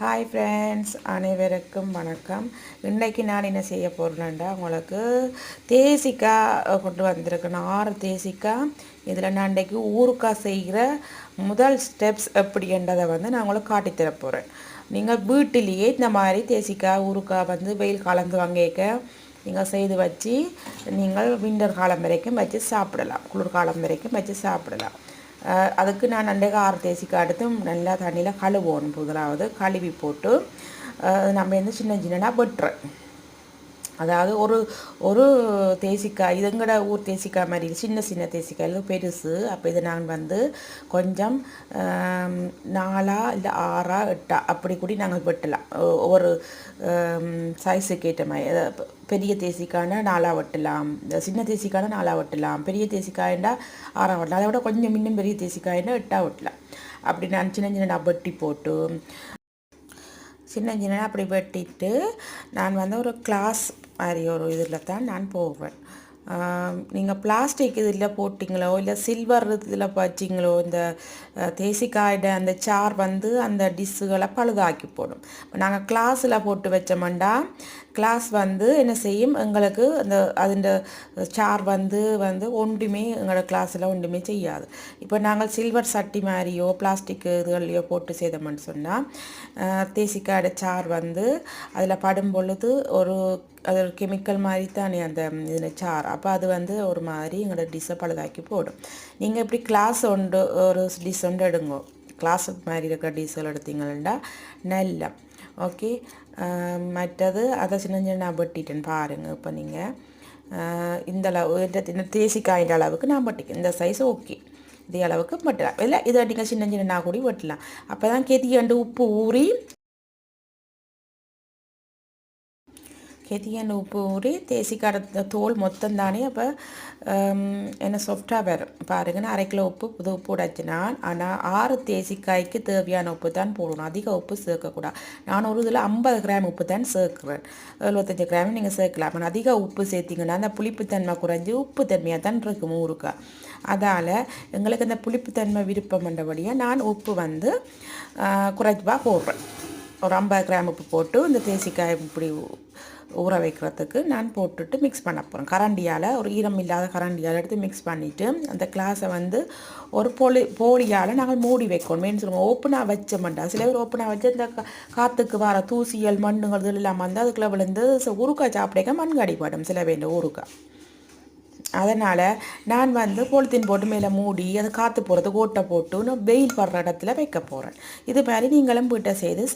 Hi friends அனைவருக்கும் வணக்கம். இன்றைக்கி நான் என்ன செய்ய போகிறேன்டா உங்களுக்கு தேசிக்காய் கொண்டு வந்திருக்கேன். ஆறு தேசிக்காய் இதில் நான் இன்றைக்கி ஊறுக்காய் செய்கிற முதல் ஸ்டெப்ஸ் எப்படின்றதை வந்து நான் உங்களுக்கு காட்டித்தர போகிறேன் நீங்கள் வீட்டிலேயே இந்த மாதிரி தேசிக்காய் ஊறுக்காய் வந்து வெயில் கலந்து வாங்கிக்க நீங்கள் செய்து வச்சு நீங்கள் விண்டர் காலம் வரைக்கும் வச்சு சாப்பிடலாம். குளிர்காலம் வரைக்கும் வச்சு சாப்பிடலாம். அதுக்கு நான் அன்றைக்கு ஆறு தேசிக்கு அடுத்தும் நல்லா தண்ணியில் கழுவோணும் முதலாவது. கழுவி போட்டு நம்ம வந்து சின்ன சின்னனா வெட்டுறேன் அதாவது ஒரு ஒரு தேசிக்காய் இதுங்கட ஊர் தேசிக்காய் மாதிரி சின்ன சின்ன தேசிக்காய் பெருசு. அப்போ இதை நான் வந்து கொஞ்சம் நாலா இல்லை ஆறா எட்டா அப்படி கூடி நாங்கள் வெட்டலாம். ஒ- ஒரு சைஸுக்கு ஏற்ற மாதிரி. பெரிய தேசிக்கான நாலா வெட்டலாம். இந்த சின்ன தேசிக்கான நாலா வெட்டலாம். பெரிய தேசிக்காய்ண்டா ஆறா வெட்டலாம். அதை விட கொஞ்சம் இன்னும் பெரிய தேசிக்காய்னா எட்டா வெட்டலாம். அப்படி நான் சின்ன சின்ன வெட்டி போட்டு சின்ன சின்ன அப்படி வெட்டிட்டு நான் வந்து ஒரு கிளாஸ் மாதிரி ஒரு இதில் தான் நான் போவேன். நீங்கள் பிளாஸ்டிக் இதில் போட்டிங்களோ இல்லை சில்வர் இதில் வச்சிங்களோ இந்த அஹ், தேசிக்காயோட அந்த சார் வந்து அந்த டிஷ்ஷுகளை பழுதாக்கி போடும். இப்போ நாங்கள் கிளாஸில் போட்டு வச்சோம்டா கிளாஸ் வந்து என்ன செய்யும் எங்களுக்கு அந்த அதுண்ட சார் வந்து வந்து ஒன்றுமே எங்களோட கிளாஸில் ஒன்றுமே செய்யாது. இப்போ நாங்கள் சில்வர் சட்டி மாதிரியோ பிளாஸ்டிக் இதுகள்லையோ போட்டு செய்தோம்னு சொன்னால் தேசிக்காயோட சார் வந்து அதில் படும் பொழுது ஒரு அது ஒரு கெமிக்கல் மாதிரி தானே அந்த இதில் சார் அப்போ அது வந்து ஒரு மாதிரி எங்களோட டிஷ்ஷை பழுதாக்கி போடும். நீங்கள் இப்படி கிளாஸ் ஒன்று ஒரு டிஷ் ஒன்று எடுங்கோ. கிளாஸ் மாதிரி இருக்கிற டீசல் எடுத்தீங்கன்னா நல்ல. ஓகே மற்றது அதை சின்ன சின்ன வெட்டிட்டேன் பாருங்கள் இப்போ நீங்கள் இந்த அளவு இந்த இந்த தேசிக்காயின் அளவுக்கு நான் வெட்டிக்கேன் இந்த சைஸ் ஓகே இதே அளவுக்கு வெட்டலாம். இல்லை இதை நீங்கள் சின்ன சின்ன கூடி வெட்டலாம். அப்போ தான் கெதியாண்டு உப்பு ஊறி கெத்தியான உப்பு ஊறி தேசிக்காட தோல் மொத்தம் தானே அப்போ என்ன சாஃப்டாக வரும். பாருங்க நான் அரை கிலோ உப்பு புது உப்பு உடைச்சினான் ஆனால் ஆறு தேசிக்காய்க்கு தேவையான உப்பு தான் போடணும். அதிக உப்பு சேர்க்கக்கூடாது நான் ஒரு இதில் ஐம்பது கிராம் உப்பு தான் சேர்க்குறேன். எழுபத்தஞ்சு கிராம் நீங்கள் சேர்க்கலாம். ஆனால் அதிக உப்பு சேர்த்திங்கன்னா அந்த புளிப்புத்தன்மை குறைஞ்சி உப்பு தன்மையாக தான் இருக்கும் ஊறுக்காய் அதால் எங்களுக்கு அந்த புளிப்புத்தன்மை விருப்பம் பண்ணபடியாக நான் உப்பு வந்து குறைச்சிப்பாக போடுறேன். ஒரு ஐம்பது கிராம் உப்பு போட்டு இந்த தேசிக்காய் இப்படி ஊற வைக்கிறதுக்கு நான் போட்டுட்டு மிக்ஸ் பண்ண போகிறேன் கரண்டியால் ஒரு ஈரம் இல்லாத கரண்டியால் எடுத்து மிக்ஸ் பண்ணிவிட்டு அந்த கிளாஸை வந்து ஒரு போலி போலியால் நாங்கள் மூடி வைக்கணும். மெயின் சொல்லுவோம் ஓப்பனாக வச்ச மாட்டா. சில பேர் ஓப்பனாக வச்சு இந்த காற்றுக்கு வர தூசியல் மண்ணுங்கிறது இல்லாமல் வந்து அதுக்குள்ளே விழுந்து ச- சாப்பிடக்க சாப்பிடைக்க மண் அடிப்படும் சில பேர் ஊருக்காய் அதனால் நான் வந்து பொலித்தீன் போட்டு மேலே மூடி அது காற்று போகிறதுக்கு ஓட்டை போட்டு நான் வெயில் படுற இடத்துல வைக்க போகிறேன் இது மாதிரி நீங்களும் வீட்டை செய்து